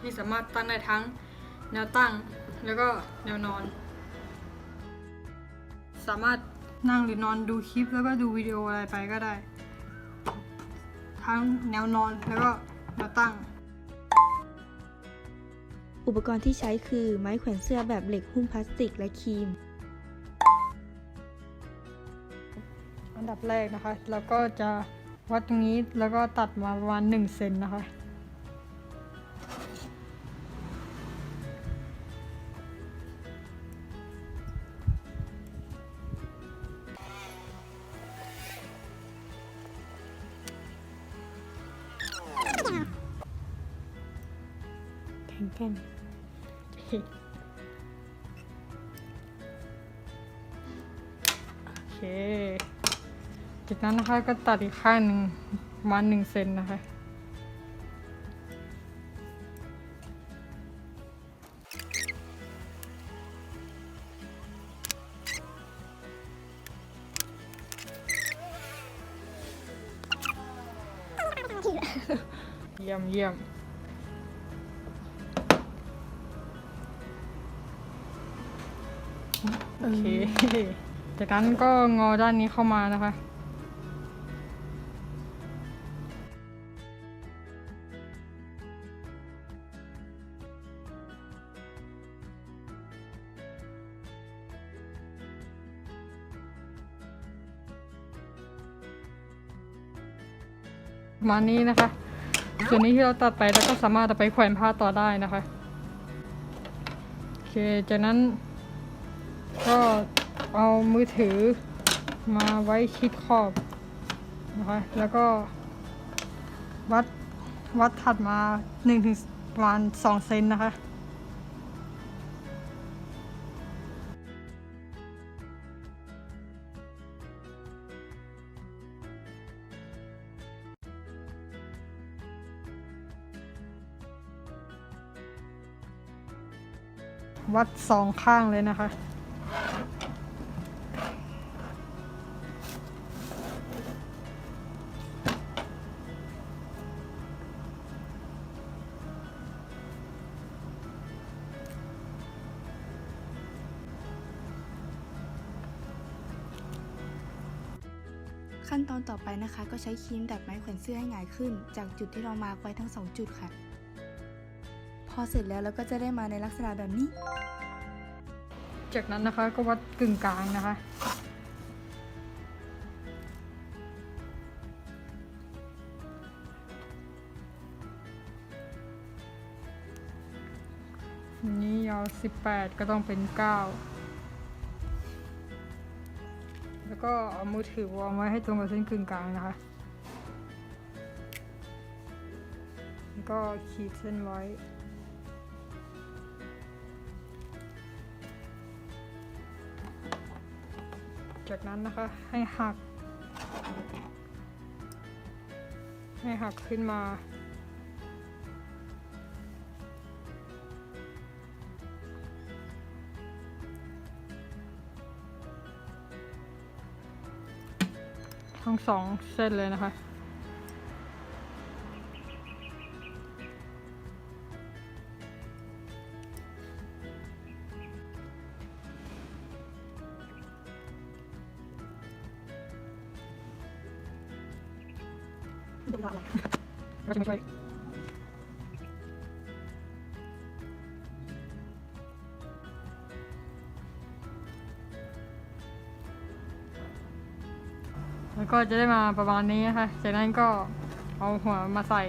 ที่สามารถตั้งได้ทั้งแนวตั้งแล้วก็แนวนอน สามารถนั่งหรือนอนดูคลิปแล้วก็ดูวิดีโออะไรไปก็ได้ ทั้งแนวนอนแล้วก็แนวตั้ง อุปกรณ์ที่ใช้คือไม้แขวนเสื้อแบบเหล็กหุ้มพลาสติกและครีม อันดับแรกนะคะแล้วก็จะวัดตรงนี้แล้วก็ตัดมาประมาณ1เซนนะคะ งแกร่งโอเคโอเคจากนั้นนะคะก็ตัดอีกข้างหนึ่งประมาณหนึ่งเซนนะคะเยี่ยมเยี่ยม เค จากนั้นก็งอด้านนี้เข้ามานะคะ มานี้นะคะ ส่วนนี้ที่เราตัดไปแล้วก็สามารถเอาไปแขวนผ้าต่อได้นะคะ โอเค จากนั้น ก็เอามือถือมาไว้ชิดขอบนะคะแล้วก็วัดวัดถัดมา1ถึงประมาณ2เซนนะคะวัดสองข้างเลยนะคะ ขั้นตอนต่อไปนะคะ ก็ใช้ครีมดัดไม้แขวนเสื้อให้หงายขึ้น จากจุดที่เรามาร์กไว้ทั้งสองจุดค่ะ พอเสร็จแล้วเราก็จะได้มาในลักษณะแบบนี้ จากนั้นนะคะก็วัดกึ่งกลางนะคะนนี้ยาว18 ก็ต้องเป็น 9 แล้วก็เอามือถือวางไว้ให้ตรงกับเส้นกึ่งกลางนะคะแล้วก็ขีดเส้นไว้จากนั้นนะคะให้หัก ให้หักขึ้นมา ทั้งสองเส้นเลยนะคะ ก็จะมาช่วย แล้วก็จะได้มาประมาณนี้นะคะ จากนั้นก็เอาหัวมาใส่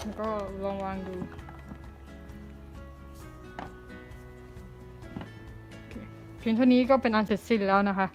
แล้วก็ลองวางดู พียงเท่านี้ก็เป็นอันเสร็จสิ้นแล้วนะคะ